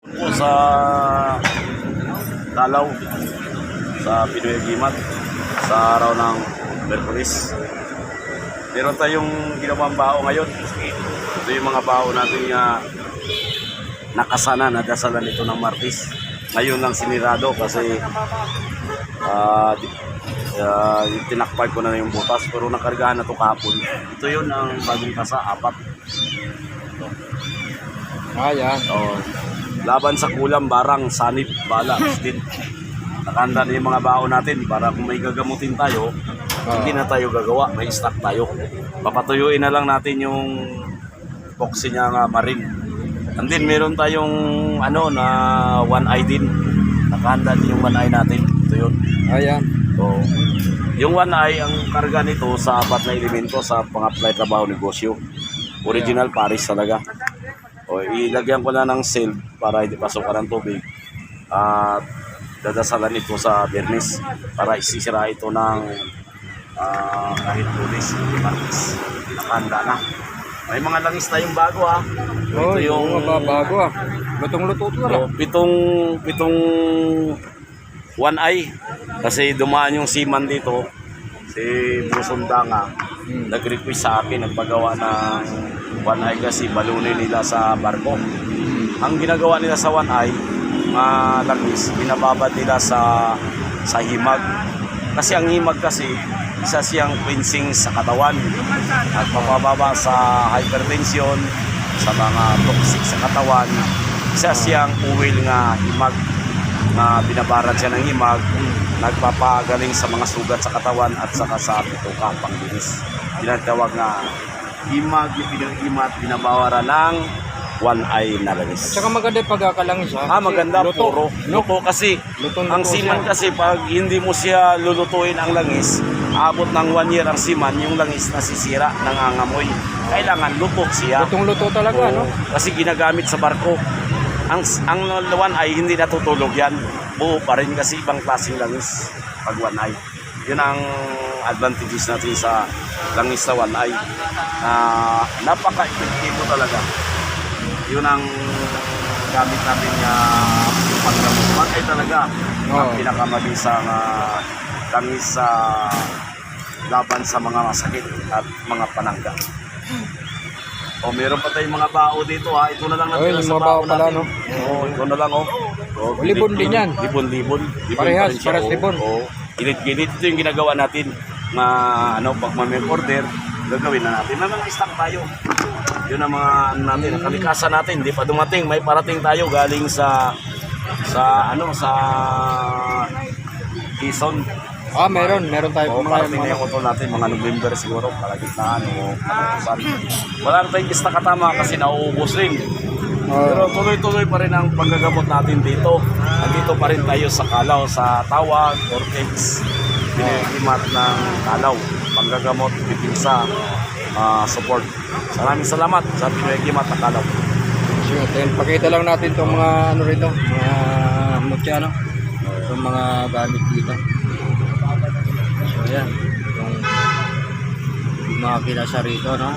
po sa Dalaw sa Pinoy Gimat sa araw ng Merkulis. Meron tayong ginawang bao ngayon. Ito yung mga bao natin nga nakasana, nadasalan ito ng Martis. Ngayon lang sinirado kasi ah di- ah, tinakpay ko na yung butas pero nakargahan na ito kahapon. Ito yun ang bagong kasa, apat. Ah, yan. Oh, laban sa kulam, barang, sanip, bala, din. Nakanda na yung mga baon natin para kung may gagamutin tayo, hindi na tayo gagawa, may stock tayo. Papatuyuin na lang natin yung boxy niya nga marin. And then meron tayong ano na one eye din. Nakahanda din yung one eye natin. Ito yun. Ah, yan. So, yung one eye, ang karga nito sa apat na elemento sa pang-apply trabaho negosyo. Original Paris talaga. O, ilagyan ko na ng silk para hindi pasukan ng tubig. At dadasalan ito sa bernis para isisira ito ng ah, kahit tulis, patis. Nakahanda na. May mga langis tayong bago ha. Oh, ito yung yung mga bago ah. Lutong-luto to So, lang. pitong pitong one eye kasi dumaan yung seaman dito si Busundanga Hmm. nag-request sa akin nagpagawa ng one eye kasi balunin nila sa barko. Ang ginagawa nila sa one eye mga langis binababad nila sa sa himag. Kasi ang himag kasi isa siyang cleansing sa katawan. At papababa sa hypertension sa mga toxic sa katawan. Isa siyang uwil nga himag na binabaran siya ng himag nagpapagaling sa mga sugat sa katawan at saka sa bituka panglinis tinatawag na himag yung pinag-imat binabawaran ng one eye na langis Tsaka maganda yung pagkakalangis ah. Ah, maganda, Luto. puro. Luto kasi, Lutong ang luto siman siya. kasi pag hindi mo siya lulutuin ang langis, abot ng one year ang siman, yung langis nasisira, nangangamoy. Kailangan luto siya. Lutong-luto talaga, Oo, no? Kasi ginagamit sa barko. Ang ang one eye hindi natutulog yan. Buo pa rin kasi ibang klaseng langis pag one eye. Yun ang advantages natin sa langis sa one eye. Ah, napaka-epektibo talaga. Yun ang gamit natin nga paggamot. One eye talaga ang Oo. pinakamabisang uh, langis sa laban sa mga masakit at mga panangga. O meron pa tayong mga bao dito ha. Ito na lang Ay, natira yung sa mga bao bao pala, natin. no? Oo, ito na lang oh. oh O, libon din yan. Libon-libon. Libon Parehas, parehas oh. libon. Oo. Gilid-gilid. Ito yung ginagawa natin na ano, pag may order, gagawin na natin. Mga stock tayo. Yun ang mga ano natin, ang kalikasan natin. Hindi pa dumating. May parating tayo galing sa sa ano sa Quezon. Ah, meron. Meron tayo O, mga parating na yung natin, mga November siguro, kalagitnaan o katapusan. Wala na tayong kista katama kasi nauubos rin. Pero Oh, tuloy-tuloy pa rin ang paggagamot natin dito. Nandito pa rin tayo sa Kalaw, sa Tawag, Ortex, Pinagimat ng Kalaw. Panggagamot, pipinsa, ah, support. Maraming salamat sa Pinagimat ng Kalaw. sige, then, pakita lang natin itong mga ano rito. Mga mutya, no? Itong mga gamit dito. So, yan. Itong mga kinasa rito, no?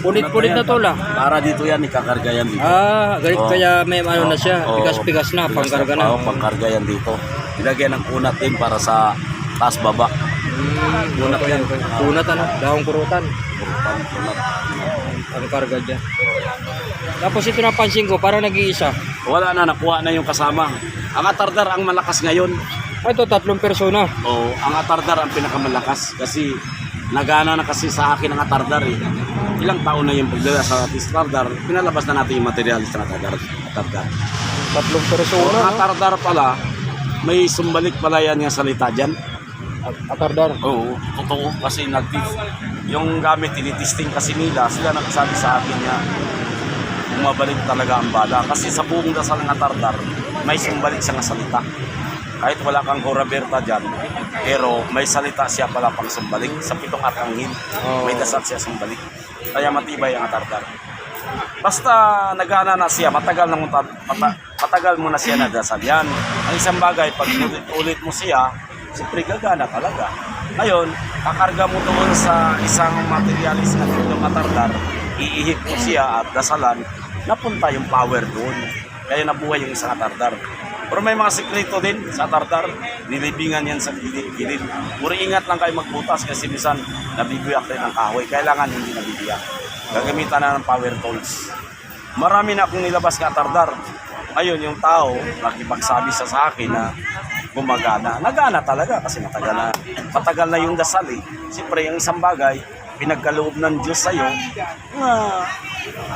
Punit-punit na to lang. Para dito yan, ikakarga yan dito. Ah, ganito Oo. kaya may ano na siya. Oo. Pigas-pigas na, Bigas pangkarga na. Oo, pangkarga yan dito. Ilagyan ng kunat din para sa taas baba. Hmm, kunat yan. Kunat ano, daong kurutan. Kunat, kunat. Ang karga dyan. Tapos ito napansin ko, parang nag-iisa. Wala na, nakuha na yung kasama. Ang atardar ang malakas ngayon. Ah, Ito, tatlong persona. Oo, ang atardar ang pinakamalakas kasi nagana na kasi sa akin ang atardar eh. Ilang taon na yung pagdala sa atardar, pinalabas na natin yung materialis ng atardar. atardar. Tatlong So, persona, ang atardar pala, may sumbalik pala yan yung salita dyan. At- Atardar. Oo, totoo kasi nag yung gamit tinitesting kasi nila, sila nagsabi sa akin niya bumabalik talaga ang bala kasi sa buong dasal ng atardar may sumbalik siya ng salita kahit wala kang Berta dyan pero may salita siya pala pang sumbalik sa pitong arkanghel Oo. may dasal siya sumbalik kaya matibay ang atardar basta nagana na siya matagal na mo ta- mata- matagal mo na siya nadasal yan ang isang bagay pag ulit mo siya siyempre gagana talaga ngayon kakarga mo doon sa isang materialis na pitong atardar iihip mo siya at dasalan napunta yung power doon. Kaya nabuhay yung isang atardar. Pero may mga sekreto din sa atardar. Nilibingan yan sa gilid. Puro ingat lang kayo magbutas kasi minsan nabibiyak rin ang kahoy. Kailangan hindi nabibiyak. Gagamitan na ng power tools. Marami na akong nilabas ka atardar. Ngayon, yung tao, nakipagsabi sa sa akin na gumagana. Nagana talaga kasi matagal na, matagal na yung dasal eh. Siyempre, yung isang bagay, pinagkaloob ng Diyos sa'yo na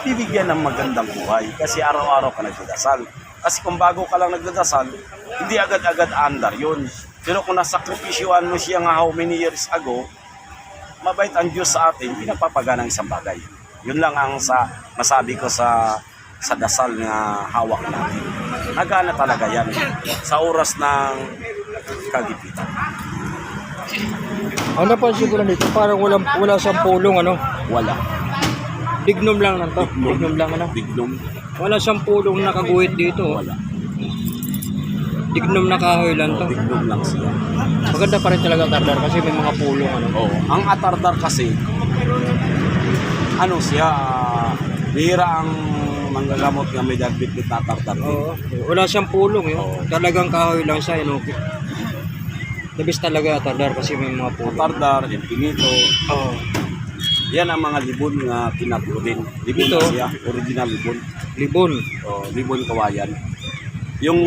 bibigyan ng magandang buhay kasi araw-araw ka nagdadasal. Kasi kung bago ka lang nagdadasal, hindi agad-agad andar yun. Pero kung nasakripisyuan mo siya nga how many years ago, mabait ang Diyos sa atin, pinapapagana ng isang bagay. Yun lang ang sa masabi ko sa sa dasal na hawak natin. Nagana talaga yan sa oras ng kagipitan. Napansin ko lang dito, parang walang, wala siyang pulong, ano? Wala. Dignum lang lang to. Dignum. Dignum lang, ano? Bignum, Wala siyang pulong nakaguhit dito. wala. Dignum na kahoy lang to. Bignum lang siya. Maganda pa rin talaga tardar kasi may mga pulong, ano? Oo. Ang atardar kasi, ano siya, ah, bihira ang manggagamot nga may dagbit na atardar. Oo. Wala siyang pulong, yun. Oo. Talagang kahoy lang siya. Okay. The best talaga tardar kasi may mga pulong. Atardar, infinito, Oo. Yan ang mga libon nga tinatlo din. Libon Ito. siya, original libon. Libon. O, libon kawayan. Yung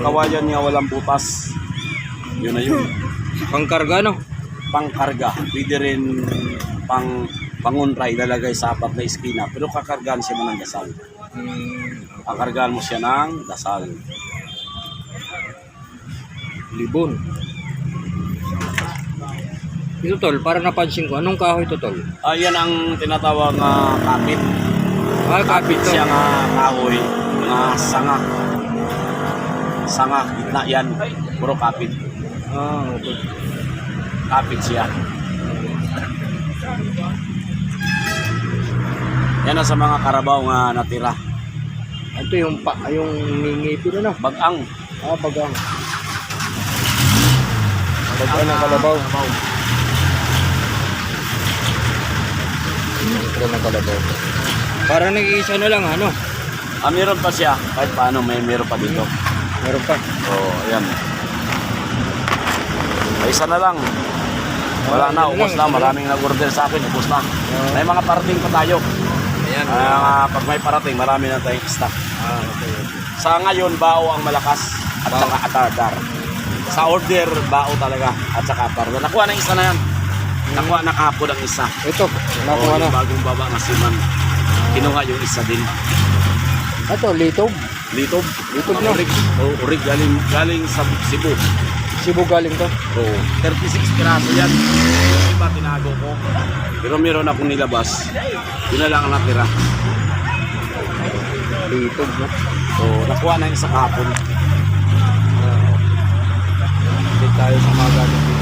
kawayan niya walang butas, yun na yun. Pangkarga, no? Pangkarga, pwede rin pang pangunray ilalagay sa apat na iskina, pero kakargahan siya mo ng dasal. Hmm, Kakargahan mo siya ng dasal. libon. Ito tol, para napansin ko, anong kahoy to tol? Ayan ang tinatawag nga kapit. Ah, Kapit to. siya nga kahoy, nga sanga. Sanga, gitna yan. Puro kapit. Ah, okay. Kapit siya. Yan ang sa mga karabaw nga natira. Ito yung pa, yung ngipin ano? Bagang. Ah, bagang. Bagang ng kalabaw. Bagang ng kalabaw. Parang nag-iisa na lang, ano? Ah, meron pa siya. Kahit paano, may meron pa dito. Meron pa. Oo, oh, ayan. Ay, isa na lang. Wala na, ubos na. Maraming nag-order sa akin, ubos na. May mga parating pa tayo. Ayan. Ah, pag may parating, marami na tayong stock. Ah, okay. Sa ngayon, bao ang malakas at Bao. saka atardar. Sa order, bao talaga at saka atardar. Nakuha na isa na yan. Nakuha na kahapon ang isa. Ito, nakuha Oo, na. bagong baba na siman. Kinuha yung isa din. Ito, litob. Litob. Litob na. Urig. Oh, urig galing, galing sa Cebu. Cebu galing to. Oo. 36 piraso yan. Yung iba tinago ko. Pero meron akong nilabas. Yun na lang ang natira. Litob, no? So, nakuha na yung isa kahapon. Hindi tayo sa mga dito.